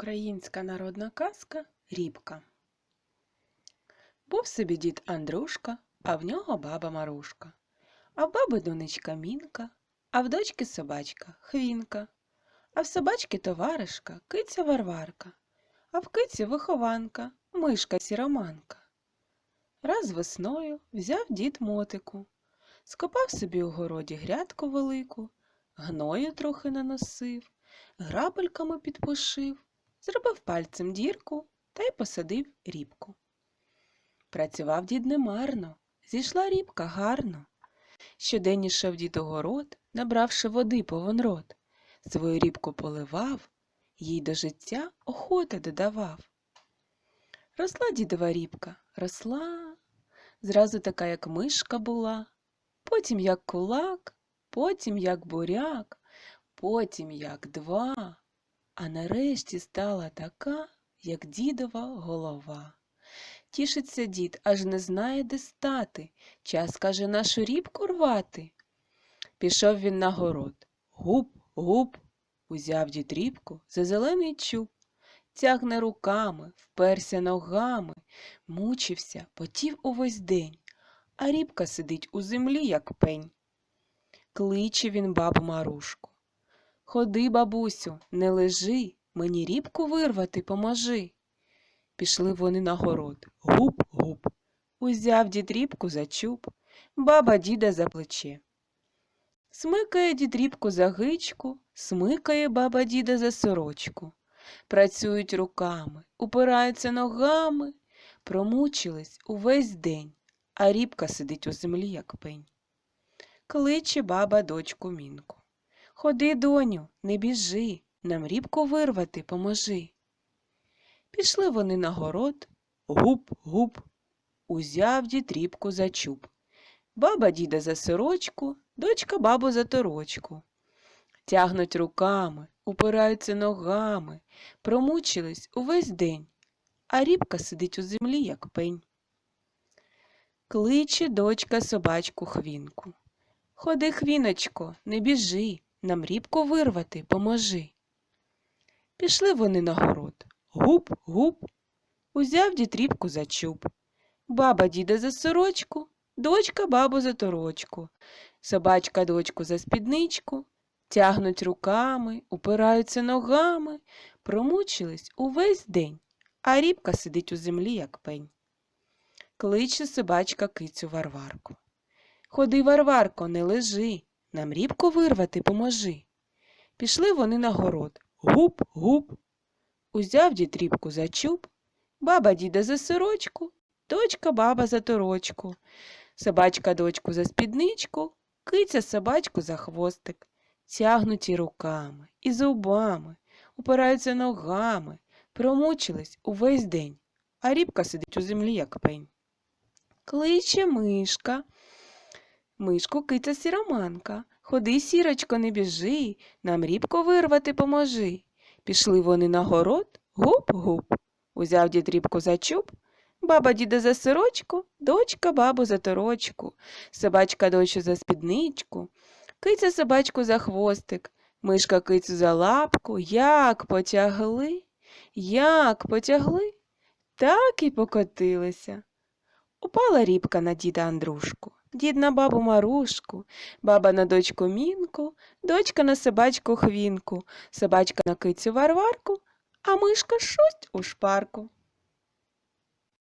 Українська народна казка Рібка. Був собі дід Андрушка, а в нього баба Марушка. А в баби донечка Мінка, а в дочки собачка Хвінка, а в собачки товаришка киця Варварка, а в киці вихованка мишка сіроманка. Раз весною взяв дід мотику, скопав собі у городі грядку велику, гною трохи наносив, грабельками підпушив, зробив пальцем дірку та й посадив рібку. Працював дід немарно, зійшла рібка гарно. Щодень ішов дід у город, набравши води повен рот, свою рібку поливав, їй до життя охоти додавав. Росла дідова рібка, росла, зразу така, як мишка була, потім як кулак, потім як буряк, потім як два, а нарешті стала така, як дідова голова. Тішиться дід, аж не знає, де стати. Час, каже, нашу рібку рвати. Пішов він на город. Гуп, гуп, узяв дід рібку за зелений чуб. Тягне руками, вперся ногами, мучився, потів увесь день, а рібка сидить у землі, як пень. Кличе він бабу Марушку. Ходи, бабусю, не лежи, мені рібку вирвати поможи. Пішли вони на город. Гуп, гуп. Узяв дід рібку за чуб, баба діда за плече. Смикає дід рібку за гичку, смикає баба діда за сорочку. Працюють руками, упираються ногами, промучились увесь день, а рібка сидить у землі, як пень. Кличе баба дочку мінку. Ходи, доню, не біжи, нам рібку вирвати поможи. Пішли вони на город, гуп, гуп, узяв дід рібку за чуб. Баба діда за сорочку, дочка бабу за торочку. Тягнуть руками, упираються ногами, промучились увесь день, а рібка сидить у землі, як пень. Кличе дочка собачку хвінку. Ходи, хвіночко, не біжи, нам рібку вирвати поможи. Пішли вони на город. Гуп, гуп. Узяв дід рібку за чуб. Баба діда за сорочку, дочка бабу за торочку, собачка дочку за спідничку, тягнуть руками, упираються ногами, промучились увесь день, а рібка сидить у землі, як пень. Кличе собачка кицю Варварку. Ходи, Варварко, не лежи, нам рібку вирвати поможи. Пішли вони на город. Гуп, гуп. Узяв дід рібку за чуб, баба діда за сорочку, дочка баба за торочку, собачка дочку за спідничку, киця собачку за хвостик, тягнуті руками і зубами, упираються ногами, промучились увесь день, а рібка сидить у землі, як пень. Кличе мишка. Мишку киця сіроманка. Ходи, сірочко, не біжи, нам рібку вирвати поможи. Пішли вони на город, гуп-гуп. Узяв дід рібку за чуб, баба діда за сорочку, дочка бабу за торочку, собачка дочу за спідничку, киця собачку за хвостик, мишка кицю за лапку, як потягли, як потягли, так і покотилися. Упала рібка на діда Андрушку, дід на бабу Марушку, баба на дочку Мінку, дочка на собачку Хвінку, собачка на кицю Варварку, а мишка шусть у шпарку.